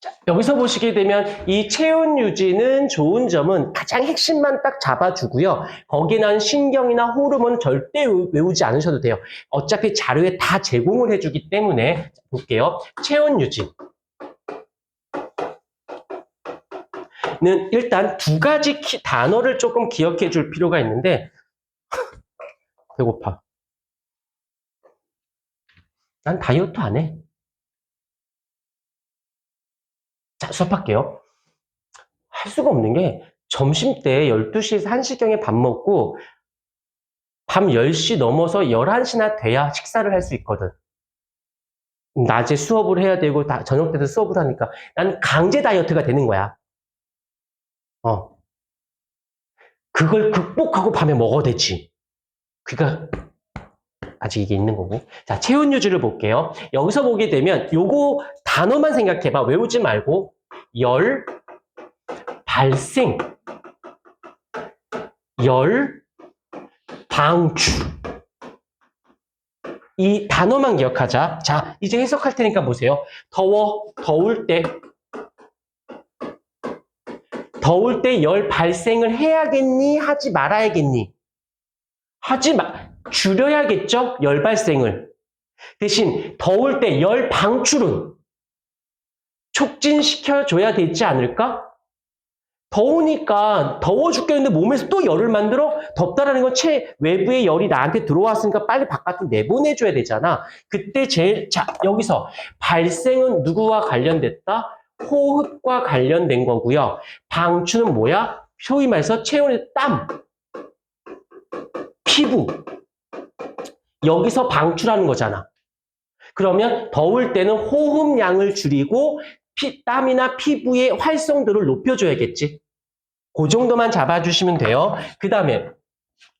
자, 여기서 보시게 되면 이 체온 유지는 좋은 점은 가장 핵심만 딱 잡아주고요. 거기에 난 신경이나 호르몬 절대 외우- 외우지 않으셔도 돼요. 어차피 자료에 다 제공을 해주기 때문에 자, 볼게요. 체온 유지. 는 일단 두 가지 키- 단어를 조금 기억해 줄 필요가 있는데 배고파. 난 다이어트 안 해. 자, 수업할게요. 할 수가 없는 게 점심 때 12시에서 1시경에 밥 먹고 밤 10시 넘어서 11시나 돼야 식사를 할 수 있거든. 낮에 수업을 해야 되고 다- 저녁 때도 수업을 하니까 난 강제 다이어트가 되는 거야. 어. 그걸 극복하고 밤에 먹어야 되지. 그니까 아직 이게 있는 거고. 자, 체온 유지를 볼게요. 여기서 보게 되면 요거 단어만 생각해봐. 외우지 말고 열 발생 열 방출 이 단어만 기억하자. 자, 이제 해석할 테니까 보세요. 더워, 더울 때 더울 때 열 발생을 해야겠니? 하지 말아야겠니? 하지 마, 줄여야겠죠? 열 발생을. 대신 더울 때 열 방출은 촉진시켜줘야 되지 않을까? 더우니까 더워 죽겠는데 몸에서 또 열을 만들어 덥다라는 건 채 외부의 열이 나한테 들어왔으니까 빨리 바깥으로 내보내줘야 되잖아. 그때 제일 자 여기서 발생은 누구와 관련됐다? 호흡과 관련된 거고요. 방출은 뭐야? 소위 말해서 체온의 땀, 피부 여기서 방출하는 거잖아. 그러면 더울 때는 호흡량을 줄이고 피, 땀이나 피부의 활성도를 높여줘야겠지. 그 정도만 잡아주시면 돼요. 그 다음에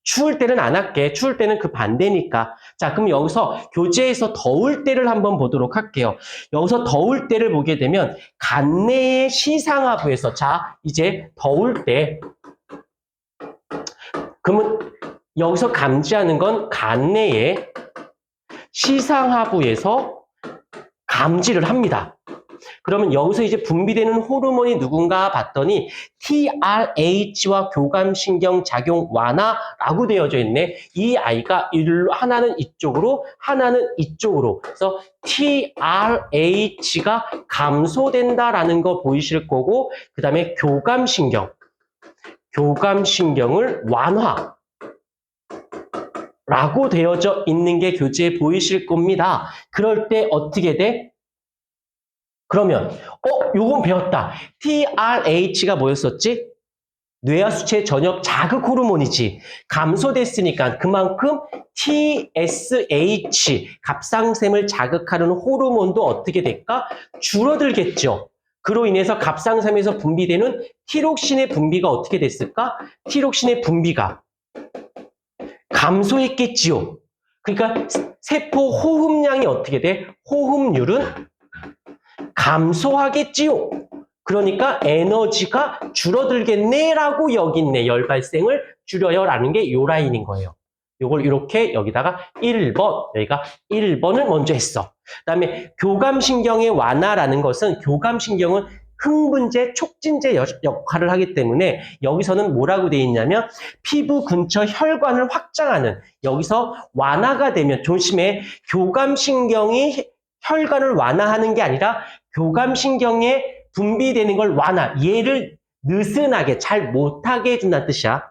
추울 때는 안 할게. 추울 때는 그 반대니까. 자, 그럼 여기서 교재에서 더울 때를 한번 보도록 할게요. 여기서 더울 때를 보게 되면 간내의 시상하부에서 자, 이제 더울 때 그러면 여기서 감지하는 건 간내의 시상하부에서 감지를 합니다. 그러면 여기서 이제 분비되는 호르몬이 누군가 봤더니 TRH와 교감신경 작용 완화라고 되어져 있네. 이 아이가 하나는 이쪽으로 하나는 이쪽으로. 그래서 TRH가 감소된다라는 거 보이실 거고 그다음에 교감신경 교감신경을 완화 라고 되어져 있는 게 교재에 보이실 겁니다. 그럴 때 어떻게 돼? 그러면 어, 요건 배웠다. TRH가 뭐였었지? 뇌하수체 전역 자극 호르몬이지. 감소됐으니까 그만큼 TSH, 갑상샘을 자극하는 호르몬도 어떻게 될까? 줄어들겠죠. 그로 인해서 갑상샘에서 분비되는 티록신의 분비가 어떻게 됐을까? 티록신의 분비가 감소했겠지요. 그러니까 세포 호흡량이 어떻게 돼? 호흡률은 감소하겠지요. 그러니까 에너지가 줄어들겠네라고 여기 있네. 열 발생을 줄여요라는 게 요 라인인 거예요. 요걸 이렇게 여기다가 1번, 여기가 1번을 먼저 했어. 그 다음에 교감신경의 완화라는 것은 교감신경은 흥분제, 촉진제 여- 역할을 하기 때문에 여기서는 뭐라고 돼 있냐면 피부 근처 혈관을 확장하는 여기서 완화가 되면 조심해 교감신경이 혈관을 완화하는 게 아니라 교감신경에 분비되는 걸 완화 얘를 느슨하게 잘 못하게 해준다는 뜻이야.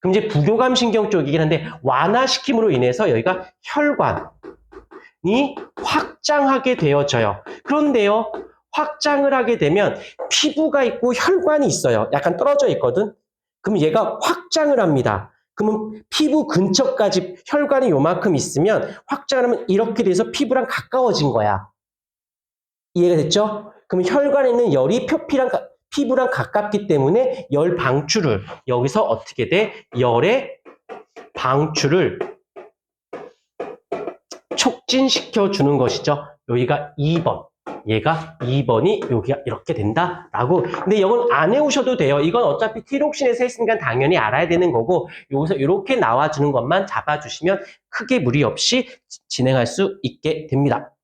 그럼 이제 부교감신경 쪽이긴 한데 완화시킴으로 인해서 여기가 혈관이 확장하게 되어져요. 그런데요. 확장을 하게 되면 피부가 있고 혈관이 있어요. 약간 떨어져 있거든. 그럼 얘가 확장을 합니다. 그러면 피부 근처까지 혈관이 요만큼 있으면 확장하면 이렇게 돼서 피부랑 가까워진 거야. 이해가 됐죠? 그럼 혈관에 있는 열이 표피랑 가- 피부랑 가깝기 때문에 열 방출을 여기서 어떻게 돼? 열의 방출을 촉진시켜 주는 것이죠. 여기가 2번. 얘가 2번이 여기가 이렇게 된다라고. 근데 이건 안 외우셔도 돼요. 이건 어차피 티록신에서 했으니까 당연히 알아야 되는 거고 여기서 이렇게 나와주는 것만 잡아주시면 크게 무리 없이 진행할 수 있게 됩니다.